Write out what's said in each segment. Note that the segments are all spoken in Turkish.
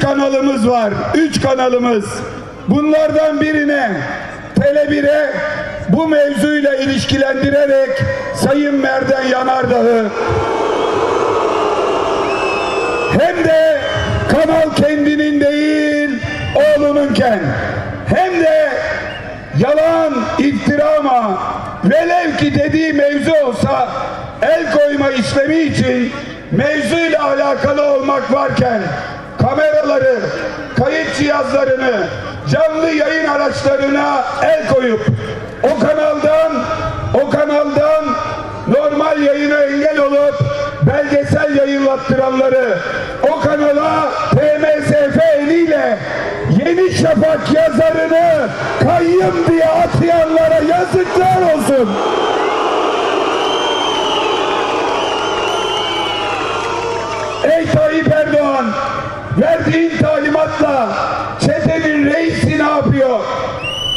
Üç kanalımız var. Üç kanalımız. Bunlardan birine Tele 1'e bu mevzuyla ilişkilendirerek Sayın Merden Yanardağ'ı hem de kanal kendinin değil oğlununken hem de yalan iftirama velev ki dediği mevzu olsa el koyma işlemi için mevzuyla alakalı olmak varken kameraları, kayıt cihazlarını, canlı yayın araçlarına el koyup o kanaldan o kanaldan normal yayına engel olup belgesel yayınlattıranları o kanala TMSF eliyle Yeni Şafak yazarını kayyım diye atayanlara yazıklar olsun. Ey Tayyip Erdoğan verdiğin talimatla çetenin reisi ne yapıyor?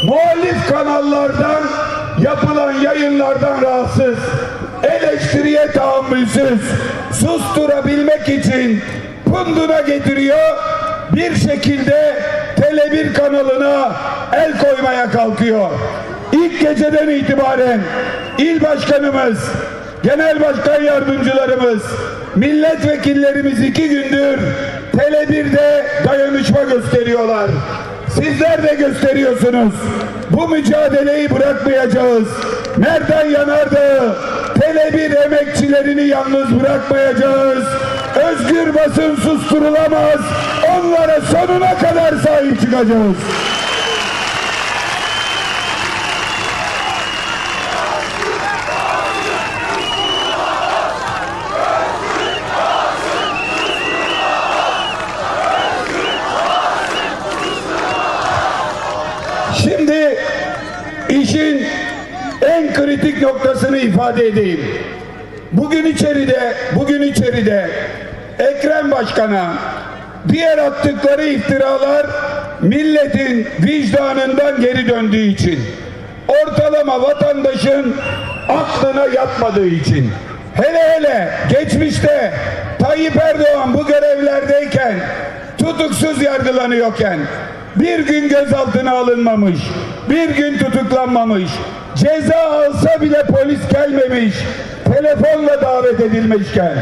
Muhalif kanallardan yapılan yayınlardan rahatsız, eleştiriye tahammülsüz, susturabilmek için punduna getiriyor, bir şekilde Tele1 kanalına el koymaya kalkıyor. İlk geceden itibaren il başkanımız, genel başkan yardımcılarımız, milletvekillerimiz iki gündür Tele1'de dayanışma gösteriyorlar. Sizler de gösteriyorsunuz. Bu mücadeleyi bırakmayacağız. Nereden yanardı? Tele1 emekçilerini yalnız bırakmayacağız. Özgür basın susturulamaz. Onlara sonuna kadar sahip çıkacağız. Şimdi işin en kritik noktasını ifade edeyim. Bugün içeride, bugün içeride Ekrem Başkan'a diğer attıkları iftiralar milletin vicdanından geri döndüğü için, ortalama vatandaşın aklına yatmadığı için, hele hele geçmişte Tayyip Erdoğan bu görevlerdeyken tutuksuz yargılanıyorken bir gün gözaltına alınmamış, bir gün tutuklanmamış, ceza alsa bile polis gelmemiş, telefonla davet edilmişken,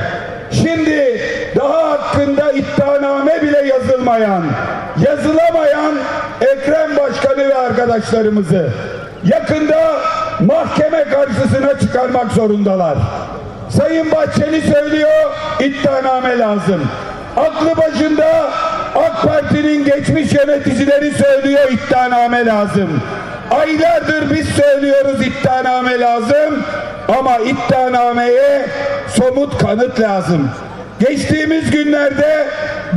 şimdi daha hakkında iddianame bile yazılmayan, yazılamayan Ekrem Başkanı ve arkadaşlarımızı yakında mahkeme karşısına çıkarmak zorundalar. Sayın Bahçeli söylüyor, iddianame lazım. Aklı başında AK Parti'nin geçmiş yöneticileri söylüyor iddianame lazım. Aylardır biz söylüyoruz iddianame lazım ama iddianameye somut kanıt lazım. Geçtiğimiz günlerde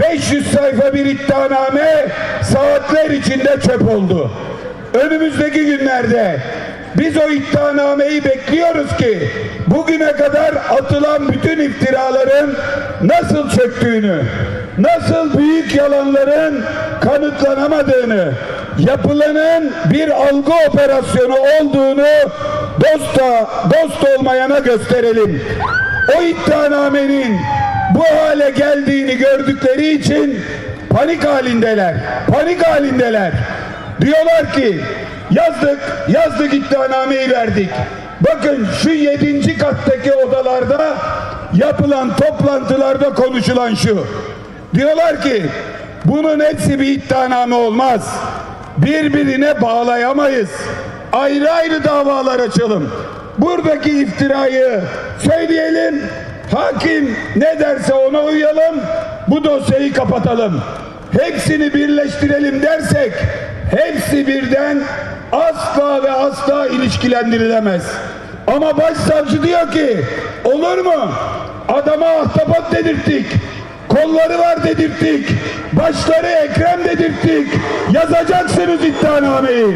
500 sayfa bir iddianame saatler içinde çöp oldu. Önümüzdeki günlerde biz o iddianameyi bekliyoruz ki bugüne kadar atılan bütün iftiraların nasıl çöktüğünü, nasıl büyük yalanların kanıtlanamadığını, yapılanın bir algı operasyonu olduğunu dosta, dost olmayana gösterelim. O iddianamenin bu hale geldiğini gördükleri için panik halindeler. Panik halindeler. Diyorlar ki yazdık, yazdık iddianameyi verdik. Bakın şu yedinci kattaki odalarda yapılan toplantılarda konuşulan şu. Diyorlar ki bunun hepsi bir iddianame olmaz. Birbirine bağlayamayız. Ayrı ayrı davalar açalım. Buradaki iftirayı söyleyelim. Hakim ne derse ona uyalım. Bu dosyayı kapatalım. Hepsini birleştirelim dersek hepsi birden asla ve asla ilişkilendirilemez. Ama başsavcı diyor ki olur mu? Adama ahtapot dedirttik. Kolları var dedirttik. Başları Ekrem dedirttik. Yazacaksınız iddianameyi.